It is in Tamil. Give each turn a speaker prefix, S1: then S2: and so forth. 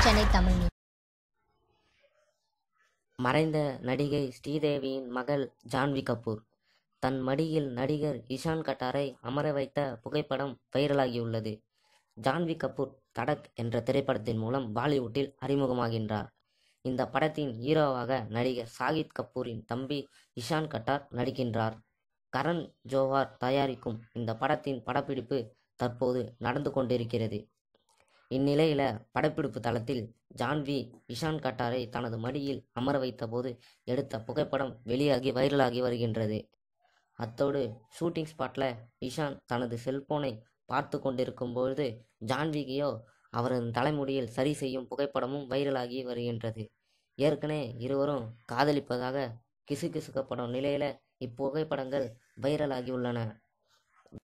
S1: தமிழ்
S2: மறைந்த நடிகை ஸ்ரீதேவியின் மகள் ஜான்வி கபூர். தன் மடியில் நடிகர் இஷான் கட்டாரை அமர வைத்த புகைப்படம் வைரலாகியுள்ளது. ஜான்வி கபூர் தடக் என்ற திரைப்படத்தின் மூலம் பாலிவுட்டில் அறிமுகமாகின்றார். இந்த படத்தின் ஹீரோவாக நடிகர் சாகித் கபூரின் தம்பி இஷான் கட்டார் நடிக்கின்றார். கரண் ஜோஹார் தயாரிக்கும் இந்த படத்தின் படப்பிடிப்பு தற்போது நடந்து கொண்டிருக்கிறது. இந்நிலையில படப்பிடிப்பு தளத்தில் ஜான்வி இஷான் கட்டாரை தனது மடியில் அமர வைத்தபோது எடுத்த புகைப்படம் வெளியாகி வைரலாகி வருகின்றது. அத்தோடு ஷூட்டிங் ஸ்பாட்ல இஷான் தனது செல்போனை பார்த்து கொண்டிருக்கும் பொழுது ஜான்விகியோ அவரது தலைமுடியில் சரி செய்யும் புகைப்படமும் வைரலாகி வருகின்றது. ஏற்கனவே இருவரும் காதலிப்பதாக கிசுகிசுக்கப்படும் நிலையில இப்புகைப்படங்கள் வைரலாகி உள்ளன.